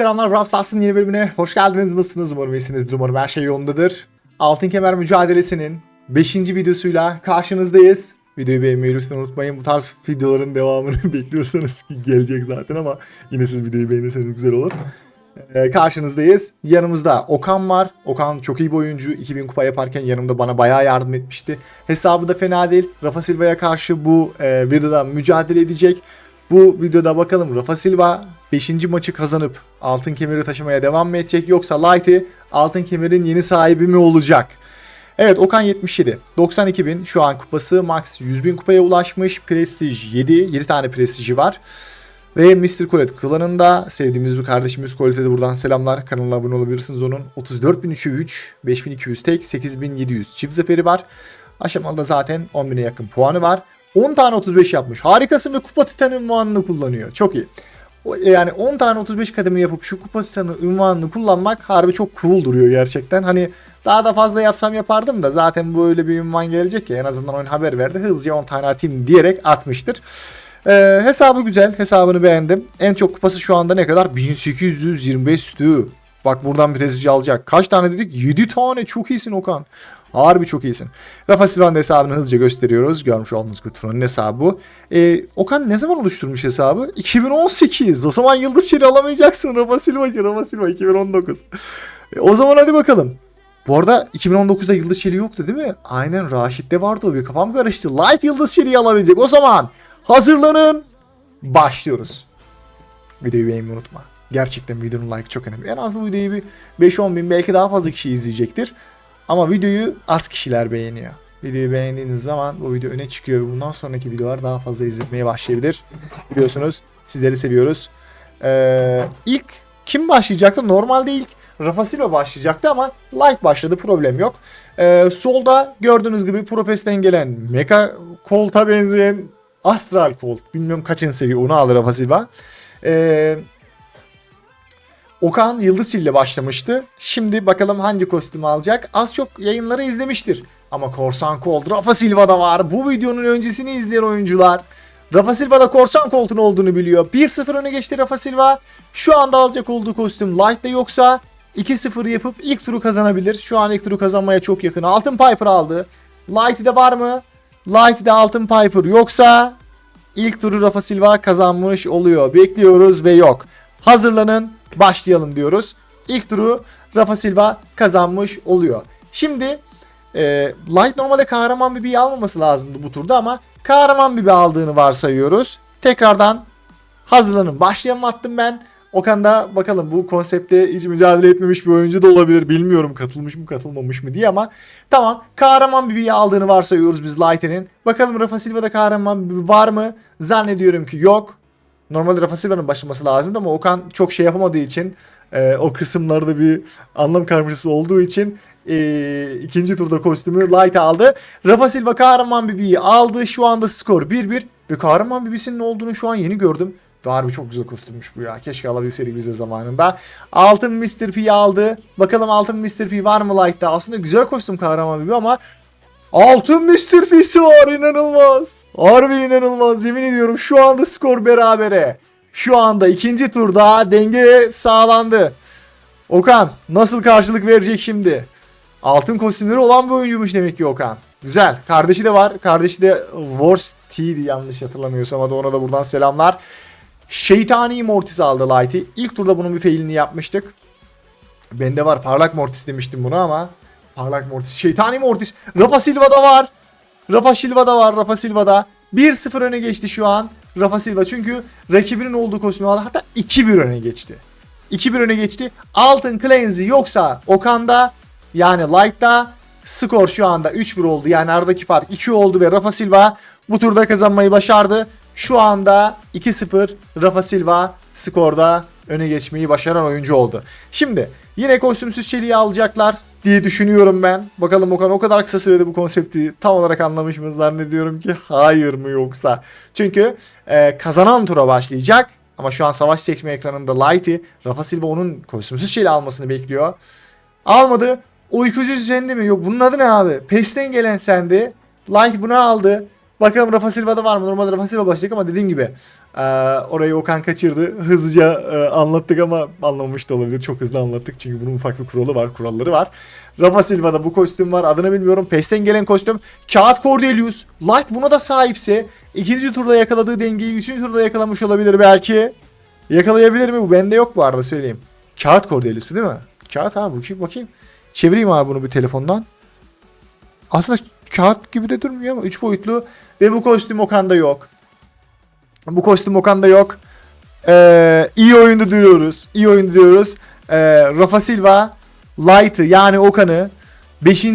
Selamlar Brawl Stars'ın yeni bölümüne hoş geldiniz. Nasılsınız? Umarım iyisinizdir. Umarım her şey yolundadır. Altın Kemer mücadelesinin 5. videosuyla karşınızdayız. Videoyu beğenmeyi lütfen unutmayın. Bu tarz videoların devamını bekliyorsanız ki gelecek zaten ama yine siz videoyu beğenirseniz güzel olur. Ee, karşınızdayız. Yanımızda Okan var. Okan çok iyi bir oyuncu. 2000 kupa yaparken yanımda bana bayağı yardım etmişti. Hesabı da fena değil. Rafa Silva'ya karşı bu e, videoda mücadele edecek. Bu videoda bakalım Rafa Silva 5. maçı kazanıp altın kemeri taşımaya devam mı edecek yoksa Lighty altın kemerin yeni sahibi mi olacak? Evet Okan 77. 92 bin şu an kupası. Max 100 bin kupaya ulaşmış. Prestige 7. 7 tane prestiji var. Ve Mr. Colette klanında sevdiğimiz bir kardeşimiz Colette'e buradan selamlar. Kanalına abone olabilirsiniz onun. 34.303, 5200 tek, 8700 çift zaferi var. Aşamalıda zaten 10.000'e yakın puanı var. 10 tane 35 yapmış. Harikasın ve kupa titanı ünvanını kullanıyor. Çok iyi. O- Yani 10 tane 35 kademe yapıp şu kupa titanı ünvanını kullanmak harbi çok cool duruyor gerçekten. Hani daha da fazla yapsam yapardım da zaten böyle bir ünvan gelecek ya en azından oyun haber verdi. Hızlıca 10 tane atayım diyerek atmıştır. Ee, hesabı güzel. Hesabını beğendim. En çok kupası şu anda ne kadar? 1825 stü. Bak buradan bir rezici alacak. Kaç tane dedik? 7 tane. Çok iyisin Okan. Harbi çok iyisin. Rafa Silva'nın hesabını hızlıca gösteriyoruz. Görmüş olduğunuz Turan'ın hesabı. Ee, Okan ne zaman oluşturmuş hesabı? 2018. O zaman Yıldız Çeli alamayacaksın Rafa Silva ki. Rafa Silva 2019. E, o zaman hadi bakalım. Bu arada 2019'da Yıldız Çeli yoktu değil mi? Aynen Raşit'te vardı o bir kafam karıştı. Light Yıldız Çeli'yi alabilecek. O zaman hazırlanın. Başlıyoruz. Videoyu beğenmeyi unutma. Gerçekten videonun like çok önemli. En az bu videoyu bir 5-10 bin belki daha fazla kişi izleyecektir. Ama videoyu az kişiler beğeniyor. Videoyu beğendiğiniz zaman bu video öne çıkıyor ve bundan sonraki videolar daha fazla izlenmeye başlayabilir. Biliyorsunuz sizleri seviyoruz. Ee, ilk kim başlayacaktı? Normalde ilk Rafa Silva başlayacaktı ama Light başladı problem yok. Ee, solda gördüğünüz gibi Propest'ten gelen Mecha Colt'a benzeyen Astral Colt. Bilmiyorum kaçıncı seviye onu alır Rafa Silva. Ee, Okan Yıldız ile başlamıştı. Şimdi bakalım hangi kostümü alacak. Az çok yayınları izlemiştir. Ama Korsan Colt Rafa Silva'da var. Bu videonun öncesini izleyen oyuncular. Rafa Silva da Korsan Colt'un olduğunu biliyor. 1-0 öne geçti Rafa Silva. Şu anda alacak olduğu kostüm Light'ta yoksa 2-0 yapıp ilk turu kazanabilir. Şu an ilk turu kazanmaya çok yakın. Altın Piper aldı. Light'de var mı? Light'de Altın Piper yoksa ilk turu Rafa Silva kazanmış oluyor. Bekliyoruz ve yok. Hazırlanın başlayalım diyoruz. İlk turu Rafa Silva kazanmış oluyor. Şimdi e, Light normalde kahraman bibi almaması lazımdı bu turda ama kahraman bibi aldığını varsayıyoruz. Tekrardan hazırlanın. Başlayalım attım ben. Okan da bakalım bu konsepte hiç mücadele etmemiş bir oyuncu da olabilir. Bilmiyorum katılmış mı katılmamış mı diye ama tamam kahraman bibiyi aldığını varsayıyoruz biz Light'inin. Bakalım Rafa Silva'da kahraman bibi var mı? Zannediyorum ki yok. Normalde Rafa Silva'nın başlaması lazımdı ama Okan çok şey yapamadığı için e, o kısımlarda bir anlam karmaşası olduğu için e, ikinci turda kostümü Light aldı. Rafa Silva kahraman bibiyi aldı. Şu anda skor 1-1 ve kahraman bibisinin olduğunu şu an yeni gördüm. Ve Harbi çok güzel kostümmüş bu ya. Keşke alabilseydik biz de zamanında. Altın Mr. P aldı. Bakalım altın Mr. P var mı Light'ta? Aslında güzel kostüm kahraman bibi ama Altın Mr. P'si var inanılmaz. Harbi inanılmaz yemin ediyorum şu anda skor berabere. Şu anda ikinci turda denge sağlandı. Okan nasıl karşılık verecek şimdi? Altın kostümleri olan bir oyuncuymuş demek ki Okan. Güzel. Kardeşi de var. Kardeşi de Wars T'di yanlış hatırlamıyorsam. Hadi ona da buradan selamlar. Şeytani Mortis aldı Light'i. İlk turda bunun bir failini yapmıştık. Bende var parlak Mortis demiştim bunu ama Parlak Mortis, şeytani Mortis. Rafa Silva'da var. Rafa Silva'da var. Rafa Silva'da. 1-0 öne geçti şu an. Rafa Silva çünkü rakibinin olduğu kostümü aldı. Hatta 2-1 öne geçti. 2-1 öne geçti. Altın Cleans'i yoksa Okan'da yani Light'ta skor şu anda 3-1 oldu. Yani aradaki fark 2 oldu ve Rafa Silva bu turda kazanmayı başardı. Şu anda 2-0 Rafa Silva skorda öne geçmeyi başaran oyuncu oldu. Şimdi yine kostümsüz çeliği alacaklar diye düşünüyorum ben. Bakalım Okan o kadar kısa sürede bu konsepti tam olarak anlamış mı zannediyorum ki hayır mı yoksa. Çünkü e, kazanan tura başlayacak. Ama şu an savaş çekme ekranında Light'i Rafa Silva onun kostümsüz şeyle almasını bekliyor. Almadı. Uykucu sende mi? Yok bunun adı ne abi? PES'ten gelen sendi. Light bunu aldı. Bakalım Rafa Silva'da var mı? Normalde Rafa Silva başlayacak ama dediğim gibi e, orayı Okan kaçırdı. Hızlıca e, anlattık ama anlamamış da olabilir. Çok hızlı anlattık çünkü bunun farklı kuralı var, kuralları var. Rafa Silva'da bu kostüm var. Adını bilmiyorum. PES'ten gelen kostüm. Kağıt Cordelius. Light buna da sahipse ikinci turda yakaladığı dengeyi üçüncü turda yakalamış olabilir belki. Yakalayabilir mi? Bu bende yok bu arada söyleyeyim. Kağıt Cordelius bu değil mi? Kağıt abi bakayım bakayım. Çevireyim abi bunu bir telefondan. Aslında kağıt gibi de durmuyor ama 3 boyutlu ve bu kostüm Okan'da yok. Bu kostüm Okan'da yok. Ee, iyi oyunda duruyoruz. İyi oyunda duruyoruz. Ee, Rafa Silva Light'ı yani Okan'ı 5.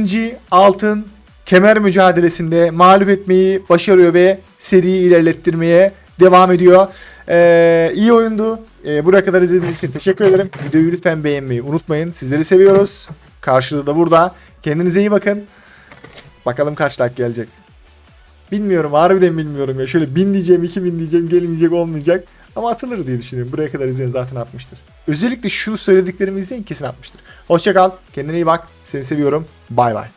altın kemer mücadelesinde mağlup etmeyi başarıyor ve seriyi ilerlettirmeye devam ediyor. Ee, iyi oyundu. Ee, buraya kadar izlediğiniz için teşekkür ederim. Videoyu lütfen beğenmeyi unutmayın. Sizleri seviyoruz. Karşılığı da burada. Kendinize iyi bakın. Bakalım kaç like gelecek. Bilmiyorum harbiden bilmiyorum ya. Şöyle bin diyeceğim, iki bin diyeceğim, gelinecek olmayacak. Ama atılır diye düşünüyorum. Buraya kadar izleyen zaten atmıştır. Özellikle şu söylediklerimi izleyin kesin atmıştır. Hoşça kal. Kendine iyi bak. Seni seviyorum. Bay bay.